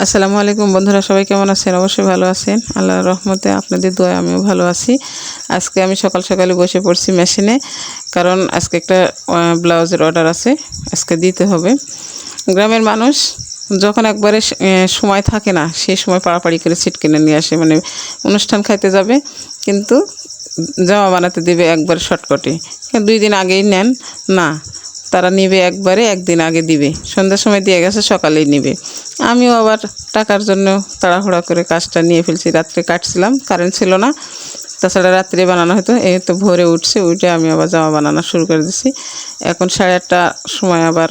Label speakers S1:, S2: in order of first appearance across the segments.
S1: আসসালামু আলাইকুম বন্ধুরা, সবাই কেমন আছেন? অবশ্যই ভালো আছেন। আল্লাহর রহমতে আপনাদের দোয়া আমিও ভালো আছি। আজকে আমি সকাল সকালে বসে পড়ছি মেশিনে, কারণ আজকে একটা ব্লাউজের অর্ডার আছে। আজকে দিতে হবে। গ্রামের মানুষ যখন একবারে সময় থাকে না, সেই সময় পাড়াপাড়ি করে সিট কিনে নিয়ে আসে মানে অনুষ্ঠান খাইতে যাবে, কিন্তু জামা বানাতে দিবে একবার শর্টকটে। দুই দিন আগেই নেন, না তারা নিবে একবারে একদিন আগে দিবে। সন্ধ্যার সময় দিয়ে গেছে, সকালেই নিবে। আমিও আবার টাকার জন্য তাড়াহুড়া করে কাজটা নিয়ে ফেলছি। রাত্রে কাটছিলাম কারেন্ট ছিল না। তাছাড়া রাত্রে বানানো হতো, এই তো ভোরে উঠছে, উঠে আমি আবার জামা বানানো শুরু করে দিছি। এখন সাড়ে আটটা সময় আবার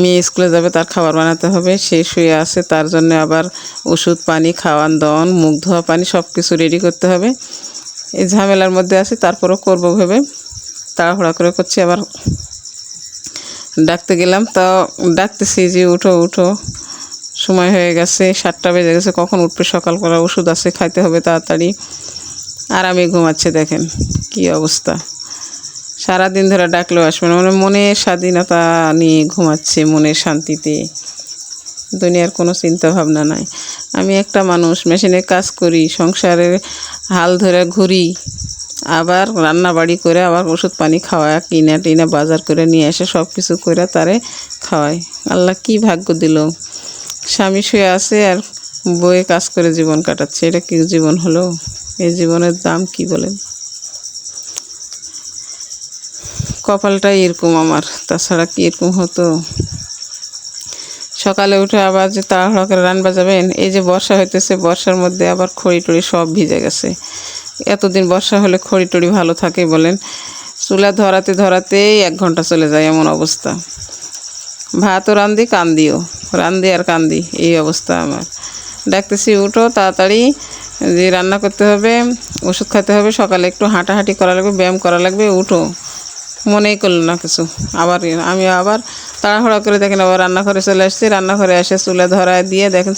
S1: মেয়ে স্কুলে যাবে, তার খাবার বানাতে হবে। সে শুয়ে আছে, তার জন্য আবার ওষুধ, পানি, খাওয়ান, দাওয়ান, মুখ ধোয়া, পানি সব কিছু রেডি করতে হবে। এই ঝামেলার মধ্যে আছি, তারপরেও করব ভেবে তাড়াহুড়া করে করছি, আবার ডাকতে গেলাম, তা ডাকতেছি যে উঠো উঠো। সময় হয়ে গেছে, সাতটা বেজে গেছে, কখন উঠবে সকাল করা, ওষুধ আছে, খাইতে হবে তাড়াতাড়ি। আর আমি ঘুমাচ্ছে, দেখেন কি অবস্থা। সারাদিন ধরে ডাকলেও আসবে না মানে মনে স্বাধীনতা নিয়ে ঘুমাচ্ছে, মনের শান্তিতে। দুনিয়ার কোনো চিন্তা ভাবনা নাই। আমি একটা মানুষ, মেশিনে কাজ করি, সংসারের হাল ধরে ঘুরি। আবার রান্না বাড়ি করে আবার ওষুধ পানি খাওয়া কিনা টিনা বাজার করে নিয়ে এসে সব কিছু করে তারে খাওয়ায়। আল্লাহ কি ভাগ্য দিল? স্বামী শুয়ে আছে আর বয়ে কাজ করে জীবন কাটাচ্ছে, এটা কি জীবন হলো? এই জীবনের দাম কি বলেন? কপালটাই এরকম আমার, তাছাড়া কি এরকম হতো? সকালে উঠে আবার যে তাড়াহুড়া করে রান বাজাবেন, এই যে বর্ষা হইতেছে, বর্ষার মধ্যে আবার খড়ি টড়ি সব ভিজে গেছে। এতদিন বর্ষা হলে খড়ি টড়ি ভালো থাকে বলেন। চুলা ধরাতে ধরাতেই এক ঘণ্টা চলে যায় এমন অবস্থা। ভাতও রান্দি কান্দিও। রান্দি আর কান্দি, এই অবস্থা আমার। ডাকতেছি, উঠো তাড়াতাড়ি, যে রান্না করতে হবে, ওষুধ খেতে হবে, সকালে একটু হাঁটাহাঁটি করা লাগবে, ব্যায়াম করা লাগবে, উঠো। মনেই করল না কিছু। আবার আমি আবার তাড়াহুড়া করে দেখেন আবার রান্নাঘরে চলে আসছি। রান্নাঘরে এসে চুলা ধরায় দিয়ে দেখেন